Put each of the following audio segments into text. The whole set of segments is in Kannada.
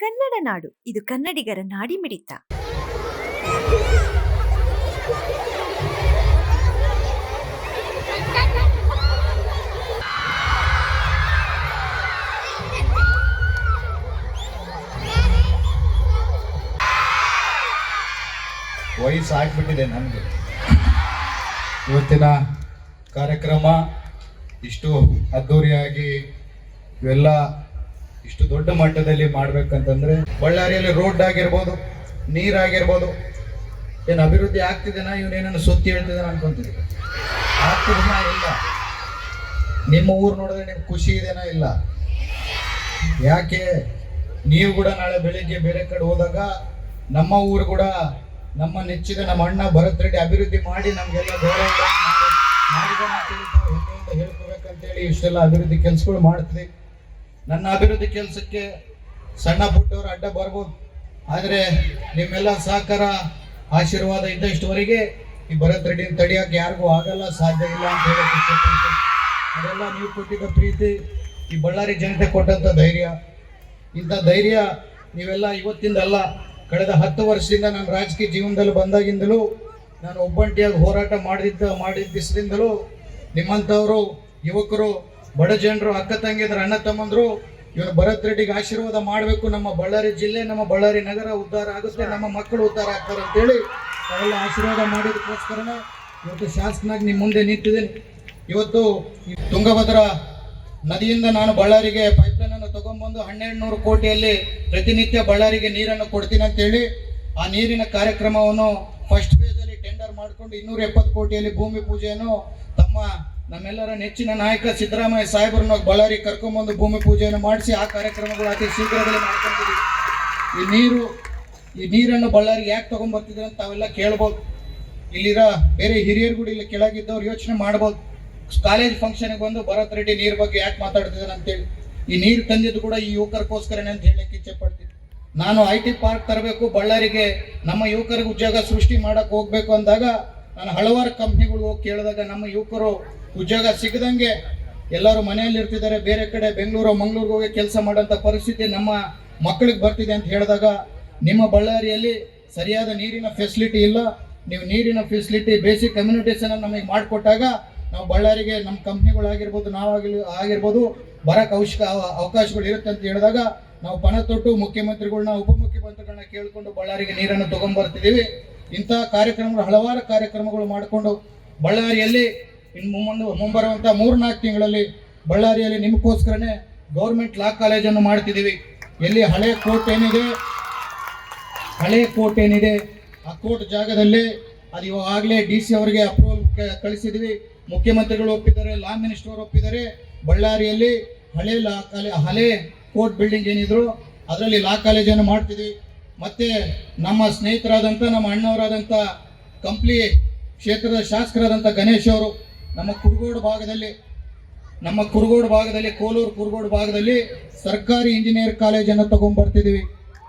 ಕನ್ನಡ ನಾಡು. ಇದು ಕನ್ನಡಿಗರ ನಾಡಿಮಿಡಿತ. ವಯಸ್ಸು ಆಗ್ಬಿಟ್ಟಿದೆ ನನಗೆ. ಇವತ್ತಿನ ಕಾರ್ಯಕ್ರಮ ಇಷ್ಟು ಅದ್ಧೂರಿಯಾಗಿ ಇವೆಲ್ಲ ಇಷ್ಟು ದೊಡ್ಡ ಮಟ್ಟದಲ್ಲಿ ಮಾಡ್ಬೇಕಂತಂದ್ರೆ ಬಳ್ಳಾರಿಯಲ್ಲಿ ರೋಡ್ ಆಗಿರ್ಬೋದು ನೀರಾಗಿರ್ಬೋದು ಏನು ಅಭಿವೃದ್ಧಿ ಆಗ್ತಿದೆನಾ? ಇವನೇನನ್ನು ಸುತ್ತಿ ಹೇಳ್ತಿದ್ದಾನ ಅನ್ಕೊಂತಿದ್ದೀನಿ ಆಗ್ತಿದೆನಾ? ಇಲ್ಲ. ನಿಮ್ಮ ಊರು ನೋಡಿದ್ರೆ ನಿಮ್ಗೆ ಖುಷಿ ಇದೆನಾ? ಇಲ್ಲ. ಯಾಕೆ? ನೀವು ಕೂಡ ನಾಳೆ ಬೆಳಿಗ್ಗೆ ಬೇರೆ ಕಡೆ ಹೋದಾಗ ನಮ್ಮ ಊರು ಕೂಡ ನಮ್ಮ ನೆಚ್ಚಿದ ನಮ್ಮ ಅಣ್ಣ ಭರತ್ ರೆಡ್ಡಿ ಅಭಿವೃದ್ಧಿ ಮಾಡಿ ನಮಗೆಲ್ಲ ಗೌರವ ಹೆಮ್ಮೆಯಿಂದ ಹೇಳ್ಕೋಬೇಕಂತೇಳಿ ಇಷ್ಟೆಲ್ಲ ಅಭಿವೃದ್ಧಿ ಕೆಲಸಗಳು ಮಾಡ್ತೀವಿ ನನ್ನ ಅಭಿವೃದ್ಧಿ ಕೆಲಸಕ್ಕೆ ಸಣ್ಣ ಪುಟ್ಟವರು ಅಡ್ಡ ಬರ್ಬೋದು. ಆದರೆ ನಿಮ್ಮೆಲ್ಲ ಸಹಕಾರ, ಆಶೀರ್ವಾದ ಇದ್ದಷ್ಟುವರೆಗೆ ಈ ಭರತ್ ರೆಡ್ಡಿನ ತಡಿಯೋಕೆ ಯಾರಿಗೂ ಆಗಲ್ಲ, ಸಾಧ್ಯ ಇಲ್ಲ ಅಂತ ಹೇಳಿ ಅದೆಲ್ಲ ನೀವು ಕೊಟ್ಟಿದ್ದ ಪ್ರೀತಿ, ಈ ಬಳ್ಳಾರಿ ಜನತೆ ಕೊಟ್ಟಂತ ಧೈರ್ಯ. ಇಂಥ ಧೈರ್ಯ ನೀವೆಲ್ಲ ಇವತ್ತಿಂದ ಅಲ್ಲ ಕಳೆದ ಹತ್ತು ವರ್ಷದಿಂದ ನಾನು ರಾಜಕೀಯ ಜೀವನದಲ್ಲಿ ಬಂದಾಗಿಂದಲೂ ನಾನು ಒಬ್ಬಂಟಿಯಾಗಿ ಹೋರಾಟ ಮಾಡಿದ್ದ ಮಾಡಿದ್ದಿಸದಿಂದಲೂ ನಿಮ್ಮಂಥವರು ಯುವಕರು ಬಡ ಜನರು, ಅಕ್ಕ ತಂಗಿದ್ರ ಅಣ್ಣ ತಮ್ಮಂದ್ರು ಇವನು ಭರತ್ ರೆಡ್ಡಿಗೆ ಆಶೀರ್ವಾದ ಮಾಡಬೇಕು. ನಮ್ಮ ಬಳ್ಳಾರಿ ಜಿಲ್ಲೆ, ನಮ್ಮ ಬಳ್ಳಾರಿ ನಗರ ಉದ್ಧಾರ ಆಗುತ್ತೆ, ನಮ್ಮ ಮಕ್ಕಳು ಉದ್ಧಾರ ಆಗ್ತಾರೆ ಅಂತೇಳಿ ಅವೆಲ್ಲ ಆಶೀರ್ವಾದ ಮಾಡಿದಕ್ಕೋಸ್ಕರನೇ ಇವತ್ತು ಶಾಸಕನಾಗಿ ನಿಮ್ಮ ಮುಂದೆ ನಿಂತಿದ್ದೀನಿ. ಇವತ್ತು ತುಂಗಭದ್ರ ನದಿಯಿಂದ ನಾನು ಬಳ್ಳಾರಿಗೆ ಪೈಪ್ಲೈನ್ ಅನ್ನು ತಗೊಂಡ್ಬಂದು ಹನ್ನೆರಡು ನೂರು ಕೋಟಿಯಲ್ಲಿ ಪ್ರತಿನಿತ್ಯ ಬಳ್ಳಾರಿಗೆ ನೀರನ್ನು ಕೊಡ್ತೀನಿ ಅಂತೇಳಿ ಆ ನೀರಿನ ಕಾರ್ಯಕ್ರಮವನ್ನು ಫಸ್ಟ್ ಫೇಸ್ ಅಲ್ಲಿ ಟೆಂಡರ್ ಮಾಡಿಕೊಂಡು ಇನ್ನೂರ ಕೋಟಿಯಲ್ಲಿ ಭೂಮಿ ಪೂಜೆಯನ್ನು ತಮ್ಮ ನಮ್ಮೆಲ್ಲರ ನೆಚ್ಚಿನ ನಾಯಕ ಸಿದ್ದರಾಮಯ್ಯ ಸಾಹೇಬರನ್ನ ಬಳ್ಳಾರಿ ಕರ್ಕೊಂಬಂದು ಭೂಮಿ ಪೂಜೆಯನ್ನು ಮಾಡಿಸಿ ಆ ಕಾರ್ಯಕ್ರಮಗಳು ಅತಿ ಶೀಘ್ರದಲ್ಲಿ ಮಾಡ್ಕೊಂತೀವಿ. ಈ ನೀರು, ಈ ನೀರನ್ನು ಬಳ್ಳಾರಿಗೆ ಯಾಕೆ ತಗೊಂಡ್ಬರ್ತಿದ್ರೆ ಅಂತ ತಾವೆಲ್ಲ ಕೇಳ್ಬೋದು. ಇಲ್ಲಿರೋ ಬೇರೆ ಹಿರಿಯರು ಕೂಡ ಇಲ್ಲಿ ಕೆಳಗಿದ್ದವ್ರು ಯೋಚನೆ ಮಾಡ್ಬೋದು. ಕಾಲೇಜ್ ಫಂಕ್ಷನ್ಗೆ ಬಂದು ಭರತ್ ರೆಡ್ಡಿ ನೀರ್ ಬಗ್ಗೆ ಯಾಕೆ ಮಾತಾಡ್ತಿದ್ದಾರೆ ಅಂತೇಳಿ. ಈ ನೀರು ತಂದಿದ್ದು ಕೂಡ ಈ ಯುವಕರಿಗೋಸ್ಕರನೇ ಅಂತ ಹೇಳಕ್ಕೆ ಇಚ್ಛೆ ಪಡ್ತೀನಿ. ನಾನು ಐ ಟಿ ಪಾರ್ಕ್ ತರಬೇಕು, ಬಳ್ಳಾರಿಗೆ ನಮ್ಮ ಯುವಕರಿಗೆ ಉದ್ಯೋಗ ಸೃಷ್ಟಿ ಮಾಡಕ್ ಹೋಗ್ಬೇಕು ಅಂದಾಗ ನಾನು ಹಲವಾರು ಕಂಪ್ನಿಗಳು ಹೋಗಿ ಕೇಳಿದಾಗ ನಮ್ಮ ಯುವಕರು ಉದ್ಯೋಗ ಸಿಗದಂಗೆ ಎಲ್ಲರೂ ಮನೆಯಲ್ಲಿ ಇರ್ತಿದ್ದಾರೆ. ಬೇರೆ ಕಡೆ ಬೆಂಗಳೂರು, ಮಂಗಳೂರಿಗೆ ಹೋಗಿ ಕೆಲಸ ಮಾಡೋಂಥ ಪರಿಸ್ಥಿತಿ ನಮ್ಮ ಮಕ್ಕಳಿಗೆ ಬರ್ತಿದೆ ಅಂತ ಹೇಳಿದಾಗ ನಿಮ್ಮ ಬಳ್ಳಾರಿಯಲ್ಲಿ ಸರಿಯಾದ ನೀರಿನ ಫೆಸಿಲಿಟಿ ಇಲ್ಲ. ನೀವು ನೀರಿನ ಫೆಸಿಲಿಟಿ ಬೇಸಿಕ್ ಕಮ್ಯುನಿಟೇಷನ್ ನಮಗೆ ಮಾಡಿಕೊಟ್ಟಾಗ ನಾವು ಬಳ್ಳಾರಿಗೆ ನಮ್ಮ ಕಂಪ್ನಿಗಳಾಗಿರ್ಬೋದು ನಾವಾಗಿರ್ಬೋದು ಆಗಿರ್ಬೋದು ಬರಕ್ಕೆ ಅವಶ್ಯಕ, ಅವಕಾಶಗಳು ಇರುತ್ತೆ ಅಂತ ಹೇಳಿದಾಗ ನಾವು ಪಣ ತೊಟ್ಟು ಮುಖ್ಯಮಂತ್ರಿಗಳನ್ನ, ಉಪಮುಖ್ಯಮಂತ್ರಿಗಳನ್ನ ಕೇಳಿಕೊಂಡು ಬಳ್ಳಾರಿಗೆ ನೀರನ್ನು ತಗೊಂಡ್ಬರ್ತಿದ್ದೀವಿ. ಇಂಥ ಕಾರ್ಯಕ್ರಮಗಳು, ಹಲವಾರು ಕಾರ್ಯಕ್ರಮಗಳು ಮಾಡಿಕೊಂಡು ಬಳ್ಳಾರಿಯಲ್ಲಿ ಇನ್ನು ಮುಂಬರುವಂಥ ಮೂರ್ನಾಲ್ಕು ತಿಂಗಳಲ್ಲಿ ಬಳ್ಳಾರಿಯಲ್ಲಿ ನಿಮಗೋಸ್ಕರನೇ ಗೌರ್ಮೆಂಟ್ ಲಾ ಕಾಲೇಜನ್ನು ಮಾಡ್ತಿದ್ದೀವಿ. ಎಲ್ಲಿ ಹಳೆ ಕೋರ್ಟ್ ಏನಿದೆ? ಹಳೆ ಕೋರ್ಟ್ ಏನಿದೆ? ಆ ಕೋರ್ಟ್ ಜಾಗದಲ್ಲಿ ಅದು ಇವಾಗಲೇ ಡಿ ಸಿ ಅವರಿಗೆ ಅಪ್ರೂವಲ್ ಕಳಿಸಿದ್ವಿ. ಮುಖ್ಯಮಂತ್ರಿಗಳು ಒಪ್ಪಿದ್ದಾರೆ, ಲಾ ಮಿನಿಸ್ಟರ್ ಒಪ್ಪಿದ್ದಾರೆ. ಬಳ್ಳಾರಿಯಲ್ಲಿ ಹಳೆ ಲಾ ಕಾಲೇ, ಹಳೆ ಕೋರ್ಟ್ ಬಿಲ್ಡಿಂಗ್ ಏನಿದ್ರು, ಅದರಲ್ಲಿ ಲಾ ಕಾಲೇಜನ್ನು ಮಾಡ್ತಿದ್ವಿ. ಮತ್ತೆ ನಮ್ಮ ಸ್ನೇಹಿತರಾದಂಥ, ನಮ್ಮ ಅಣ್ಣವರಾದಂಥ ಕಂಪ್ಲಿ ಕ್ಷೇತ್ರದ ಶಾಸಕರಾದಂಥ ಗಣೇಶ್ ಅವರು ನಮ್ಮ ಕುರುಗೋಡು ಭಾಗದಲ್ಲಿ, ನಮ್ಮ ಕುರುಗೋಡು ಭಾಗದಲ್ಲಿ, ಕೋಲೂರು ಕುರುಗೋಡು ಭಾಗದಲ್ಲಿ ಸರ್ಕಾರಿ ಇಂಜಿನಿಯರ್ ಕಾಲೇಜನ್ನು ತಗೊಂಡ್ಬರ್ತಿದ್ದೀವಿ.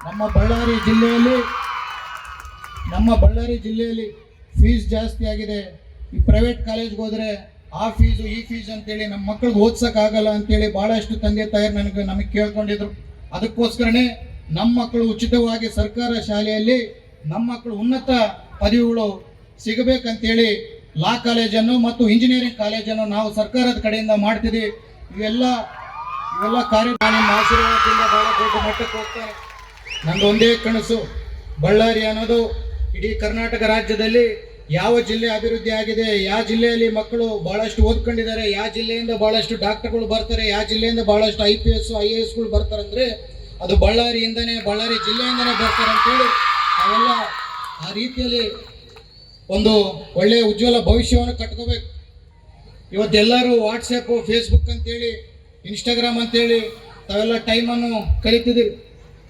ನಮ್ಮ ಬಳ್ಳಾರಿ ಜಿಲ್ಲೆಯಲ್ಲಿ, ನಮ್ಮ ಬಳ್ಳಾರಿ ಜಿಲ್ಲೆಯಲ್ಲಿ ಫೀಸ್ ಜಾಸ್ತಿ ಆಗಿದೆ. ಈ ಪ್ರೈವೇಟ್ ಕಾಲೇಜ್ಗೆ ಹೋದರೆ ಆ ಫೀಸು ಈ ಫೀಸ್ ಅಂತೇಳಿ ನಮ್ಮ ಮಕ್ಕಳಿಗೆ ಓದ್ಸೋಕ್ಕಾಗಲ್ಲ ಅಂತೇಳಿ ಭಾಳಷ್ಟು ತಂದೆ ತಾಯಿ ನನಗೆ ನಮಗೆ ಕೇಳ್ಕೊಂಡಿದ್ರು. ಅದಕ್ಕೋಸ್ಕರನೇ ನಮ್ಮ ಮಕ್ಕಳು ಉಚಿತವಾಗಿ ಸರ್ಕಾರ ಶಾಲೆಯಲ್ಲಿ ನಮ್ಮ ಮಕ್ಕಳು ಉನ್ನತ ಪದವಿಗಳು ಸಿಗಬೇಕಂತೇಳಿ ಲಾ ಕಾಲೇಜನ್ನು ಮತ್ತು ಇಂಜಿನಿಯರಿಂಗ್ ಕಾಲೇಜನ್ನು ನಾವು ಸರ್ಕಾರದ ಕಡೆಯಿಂದ ಮಾಡ್ತೀವಿ ಇವೆಲ್ಲ ಇವೆಲ್ಲ ಕಾರ್ಯ ನಿಮ್ಮ ಆಶೀರ್ವಾದದಿಂದ ಬಹಳ ದೊಡ್ಡ ಮಟ್ಟಕ್ಕೆ ಹೋಗ್ತಾರೆ ನಂದು ಒಂದೇ ಕನಸು, ಬಳ್ಳಾರಿ ಅನ್ನೋದು. ಇಡೀ ಕರ್ನಾಟಕ ರಾಜ್ಯದಲ್ಲಿ ಯಾವ ಜಿಲ್ಲೆ ಅಭಿವೃದ್ಧಿ ಆಗಿದೆ ಯಾವ ಜಿಲ್ಲೆಯಲ್ಲಿ ಮಕ್ಕಳು ಬಹಳಷ್ಟು ಓದ್ಕೊಂಡಿದ್ದಾರೆ ಯಾವ ಜಿಲ್ಲೆಯಿಂದ ಬಹಳಷ್ಟು ಡಾಕ್ಟರ್ಗಳು ಬರ್ತಾರೆ ಯಾವ ಜಿಲ್ಲೆಯಿಂದ ಬಹಳಷ್ಟು I P S I A ಎಸ್ಗಳು ಬರ್ತಾರೆ ಅಂದರೆ ಅದು ಬಳ್ಳಾರಿಯಿಂದನೇ, ಬಳ್ಳಾರಿ ಜಿಲ್ಲೆಯಿಂದನೇ ಬರ್ತಾರೆ ಅಂತೇಳಿ ಅವೆಲ್ಲ ಆ ರೀತಿಯಲ್ಲಿ ಒಂದು ಒಳ್ಳೆಯ ಉಜ್ವಲ ಭವಿಷ್ಯವನ್ನು ಕಟ್ಕೋಬೇಕು. ಇವತ್ತೆಲ್ಲರೂ ವಾಟ್ಸಪ್ಪು ಫೇಸ್ಬುಕ್ ಅಂತೇಳಿ ಇನ್ಸ್ಟಾಗ್ರಾಮ್ ಅಂತೇಳಿ ತಾವೆಲ್ಲ ಟೈಮನ್ನು ಕಲಿತಿದ್ದೀರಿ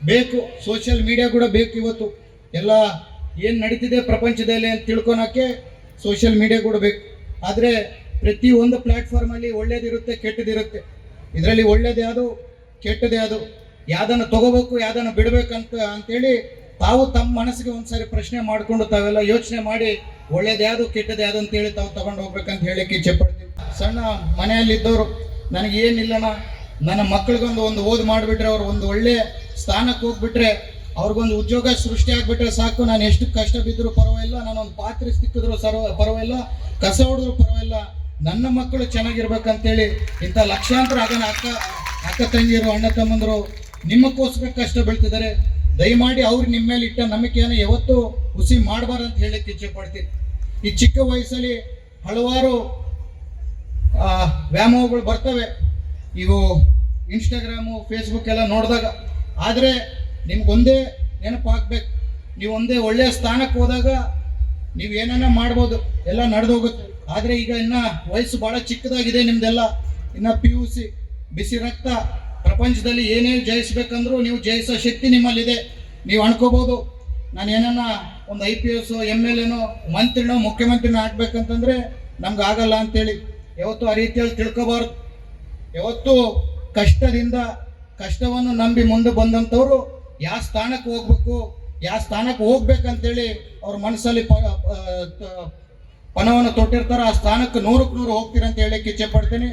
ಬೇಕು ಸೋಷಿಯಲ್ ಮೀಡಿಯಾ ಕೂಡ ಬೇಕು ಇವತ್ತು. ಎಲ್ಲ ಏನು ನಡೀತಿದೆ ಪ್ರಪಂಚದಲ್ಲಿ ಅಂತ ತಿಳ್ಕೊಳಕ್ಕೆ ಸೋಷಿಯಲ್ ಮೀಡಿಯಾ ಕೂಡ ಬೇಕು. ಆದರೆ ಪ್ರತಿ ಒಂದು ಪ್ಲ್ಯಾಟ್ಫಾರ್ಮಲ್ಲಿ ಒಳ್ಳೇದಿರುತ್ತೆ, ಕೆಟ್ಟದಿರುತ್ತೆ. ಇದರಲ್ಲಿ ಒಳ್ಳೇದೇ ಅದು ಕೆಟ್ಟದ್ದು ಯಾವುದು ಯಾವ್ದನ್ನು ತಗೋಬೇಕು, ಯಾವ್ದನ್ನು ಬಿಡಬೇಕಂತ ಅಂತೇಳಿ ತಾವು ತಮ್ಮ ಮನಸ್ಸಿಗೆ ಒಂದ್ಸರಿ ಪ್ರಶ್ನೆ ಮಾಡಿಕೊಂಡು ತಾವೆಲ್ಲ ಯೋಚನೆ ಮಾಡಿ ಒಳ್ಳೇದ್ಯಾವುದು ಕೆಟ್ಟದ್ದು ಯಾವುದು ಅಂತೇಳಿ ತಾವು ತಗೊಂಡು ಹೋಗ್ಬೇಕಂತ ಹೇಳಿಕ್ಕೆ ಇಚ್ಛೆ ಪಡ್ತೀವಿ ಸಣ್ಣ ಮನೆಯಲ್ಲಿದ್ದವರು, ನನಗೆ ಏನಿಲ್ಲಣ್ಣ, ನನ್ನ ಮಕ್ಕಳಿಗೊಂದು ಒಂದು ಓದು ಮಾಡಿಬಿಟ್ರೆ ಅವ್ರು ಒಂದು ಒಳ್ಳೆ ಸ್ಥಾನಕ್ಕೆ ಹೋಗ್ಬಿಟ್ರೆ ಅವ್ರಿಗೊಂದು ಉದ್ಯೋಗ ಸೃಷ್ಟಿ ಆಗ್ಬಿಟ್ರೆ ಸಾಕು, ನಾನು ಎಷ್ಟು ಕಷ್ಟ ಬಿದ್ದರೂ ಪರವಾಗಿಲ್ಲ, ನಾನೊಂದು ಪಾತ್ರೆ ಸಿಕ್ಕಿದ್ರು ಸರ್ವ ಪರವಾಗಿಲ್ಲ, ಕಸ ಹೊಡೆದ್ರು ಪರವಾಗಿಲ್ಲ, ನನ್ನ ಮಕ್ಕಳು ಚೆನ್ನಾಗಿರ್ಬೇಕಂತೇಳಿ ಇಂಥ ಲಕ್ಷಾಂತರ ಅದನ್ನು ಅಕ್ಕ ಅಕ್ಕ ತಂಗಿಯರು, ಅಣ್ಣ ತಮ್ಮಂದರು ನಿಮ್ಮಕ್ಕೋಸ್ಕರ ಕಷ್ಟ ಬೀಳ್ತಿದ್ದಾರೆ. ದಯಮಾಡಿ ಅವ್ರು ನಿಮ್ಮ ಮೇಲೆ ಇಟ್ಟ ನಂಬಿಕೆಯನ್ನು ಯಾವತ್ತು ಹುಸಿ ಮಾಡಬಾರ್ದು ಅಂತ ಹೇಳಕ್ಕೆ ಇಚ್ಛೆ ಪಡ್ತೀನಿ. ಈ ಚಿಕ್ಕ ವಯಸ್ಸಲ್ಲಿ ಹಲವಾರು ವ್ಯಾಮೋಹಗಳು ಬರ್ತವೆ. ಇವು ಇನ್ಸ್ಟಾಗ್ರಾಮು ಫೇಸ್ಬುಕ್ ಎಲ್ಲ ನೋಡಿದಾಗ. ಆದರೆ ನಿಮ್ಗೊಂದೇ ಹಾಕ್ಬೇಕು ನೀವು ಒಂದೇ ಒಳ್ಳೆಯ ಸ್ಥಾನಕ್ಕೆ ಹೋದಾಗ ನೀವು ಏನನ್ನ ಮಾಡ್ಬೋದು, ಎಲ್ಲ ನಡೆದು ಹೋಗುತ್ತೆ ಆದರೆ ಈಗ ಇನ್ನು ವಯಸ್ಸು ಭಾಳ ಚಿಕ್ಕದಾಗಿದೆ ನಿಮ್ದೆಲ್ಲ. ಇನ್ನ ಪಿ ಯು ಸಿ ಬಿಸಿ ರಕ್ತ ಪ್ರಪಂಚದಲ್ಲಿ ಏನೇನು ಜಯಿಸ್ಬೇಕಂದ್ರೂ ನೀವು ಜಯಿಸೋ ಶಕ್ತಿ ನಿಮ್ಮಲ್ಲಿದೆ. ನೀವು ಅನ್ಕೋಬೋದು. ನಾನು ಏನನ್ನ ಒಂದು I P S M L ಎನೋ, ಮಂತ್ರಿನೋ, ಮುಖ್ಯಮಂತ್ರಿನೋ ಆಗ್ಬೇಕಂತಂದ್ರೆ ನಮ್ಗೆ ಆಗಲ್ಲ ಅಂತೇಳಿ. ಯಾವತ್ತು ಆ ರೀತಿಯಲ್ಲಿ ತಿಳ್ಕೋಬಾರ್ದು. ಯಾವತ್ತು ಕಷ್ಟದಿಂದ ಕಷ್ಟವನ್ನು ನಂಬಿ ಮುಂದೆ ಬಂದಂಥವ್ರು ಯಾವ ಸ್ಥಾನಕ್ಕೆ ಹೋಗ್ಬೇಕು, ಯಾವ ಸ್ಥಾನಕ್ಕೆ ಹೋಗ್ಬೇಕಂತೇಳಿ ಅವ್ರ ಮನಸ್ಸಲ್ಲಿ ಪ ಪಣವನ್ನು ತೊಟ್ಟಿರ್ತಾರೋ ಆ ಸ್ಥಾನಕ್ಕೆ ನೂರಕ್ಕೆ ನೂರು ಹೋಗ್ತೀರಂತ ಹೇಳಕ್ಕೆ ಇಚ್ಛೆ ಪಡ್ತೀನಿ.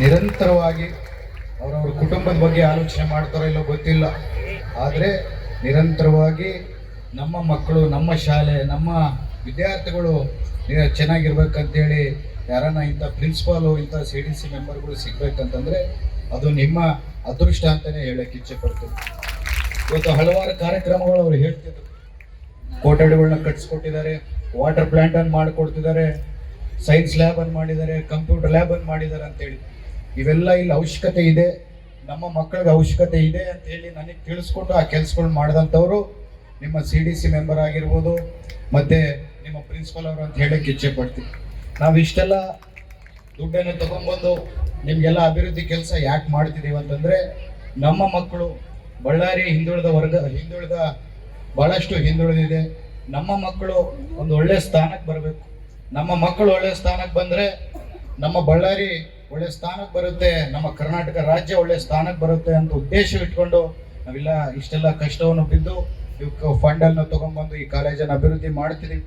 ನಿರಂತರವಾಗಿ ಅವರವ್ರ ಕುಟುಂಬದ ಬಗ್ಗೆ ಆಲೋಚನೆ ಮಾಡ್ತಾರೋ ಇಲ್ಲೋ ಗೊತ್ತಿಲ್ಲ. ಆದರೆ ನಿರಂತರವಾಗಿ ನಮ್ಮ ಮಕ್ಕಳು, ನಮ್ಮ ಶಾಲೆ, ನಮ್ಮ ವಿದ್ಯಾರ್ಥಿಗಳು ಚೆನ್ನಾಗಿರ್ಬೇಕಂತೇಳಿ ಯಾರನ್ನ ಇಂಥ ಪ್ರಿನ್ಸಿಪಾಲು ಇಂಥ ಸಿ ಡಿ ಸಿ ಮೆಂಬರ್ಗಳು ಸಿಗ್ಬೇಕಂತಂದ್ರೆ ಅದು ನಿಮ್ಮ ಅದೃಷ್ಟ ಅಂತಲೇ ಹೇಳಕ್ಕೆ ಇಚ್ಛೆ ಪಡ್ತೀನಿ. ಇವತ್ತು ಹಲವಾರು ಕಾರ್ಯಕ್ರಮಗಳು ಅವ್ರು ಹೇಳ್ತಿದ್ರು. ಕೋಟಡಿಗಳನ್ನ ಕಟ್ಸ್ಕೊಟ್ಟಿದ್ದಾರೆ ವಾಟರ್ ಪ್ಲಾಂಟ್ ಅನ್ನು ಮಾಡಿಕೊಡ್ತಿದ್ದಾರೆ ಸೈನ್ಸ್ ಲ್ಯಾಬ್ ಅನ್ನು ಮಾಡಿದ್ದಾರೆ ಕಂಪ್ಯೂಟರ್ ಲ್ಯಾಬ್ ಅನ್ನು ಮಾಡಿದ್ದಾರೆ ಅಂತೇಳಿ. ಇವೆಲ್ಲ ಇಲ್ಲಿ ಅವಶ್ಯಕತೆ ಇದೆ. ನಮ್ಮ ಮಕ್ಕಳಿಗೆ ಅವಶ್ಯಕತೆ ಇದೆ ಅಂತ ಹೇಳಿ ನನಗೆ ತಿಳಿಸ್ಕೊಂಡು ಆ ಕೆಲಸಗಳು ಮಾಡಿದಂಥವ್ರು ನಿಮ್ಮ ಸಿ ಡಿ ಸಿ ಮೆಂಬರ್ ಆಗಿರ್ಬೋದು, ಮತ್ತು ನಿಮ್ಮ ಪ್ರಿನ್ಸಿಪಲ್ ಅವರು ಅಂತ ಹೇಳಕ್ಕೆ ಇಚ್ಛೆ ಪಡ್ತೀನಿ. ನಾವು ಇಷ್ಟೆಲ್ಲ ದುಡ್ಡನ್ನು ತಗೊಂಡ್ಬಂದು ನಿಮಗೆಲ್ಲ ಅಭಿವೃದ್ಧಿ ಕೆಲಸ ಯಾಕೆ ಮಾಡ್ತಿದ್ದೀವಿ ಅಂತಂದರೆ, ನಮ್ಮ ಮಕ್ಕಳು ಬಳ್ಳಾರಿ ಹಿಂದುಳಿದ ವರ್ಗ, ಹಿಂದುಳಿದ ಭಾಳಷ್ಟು ಹಿಂದುಳಿದಿದೆ. ನಮ್ಮ ಮಕ್ಕಳು ಒಂದು ಒಳ್ಳೆಯ ಸ್ಥಾನಕ್ಕೆ ಬರಬೇಕು. ನಮ್ಮ ಮಕ್ಕಳು ಒಳ್ಳೆಯ ಸ್ಥಾನಕ್ಕೆ ಬಂದರೆ ನಮ್ಮ ಬಳ್ಳಾರಿ ಒಳ್ಳೆ ಸ್ಥಾನಕ್ಕೆ ಬರುತ್ತೆ, ನಮ್ಮ ಕರ್ನಾಟಕ ರಾಜ್ಯ ಒಳ್ಳೆ ಸ್ಥಾನಕ್ಕೆ ಬರುತ್ತೆ ಅಂತ ಉದ್ದೇಶ ಇಟ್ಕೊಂಡು ನಾವೆಲ್ಲ ಇಷ್ಟೆಲ್ಲ ಕಷ್ಟವನ್ನು ಬಿದ್ದು ಇವಕ್ಕೆ ಫಂಡನ್ನು ತಗೊಂಡ್ಬಂದು ಈ ಕಾಲೇಜನ್ನು ಅಭಿವೃದ್ಧಿ ಮಾಡ್ತೀವಿ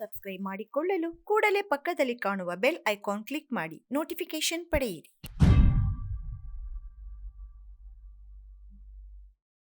ಸಬ್ಸ್ಕ್ರೈಬ್ ಮಾಡಿಕೊಳ್ಳಲು ಕೂಡಲೇ ಪಕ್ಕದಲ್ಲಿ ಕಾಣುವ ಬೆಲ್ ಐಕಾನ್ ಕ್ಲಿಕ್ ಮಾಡಿ ನೋಟಿಫಿಕೇಶನ್ ಪಡೆಯಿರಿ.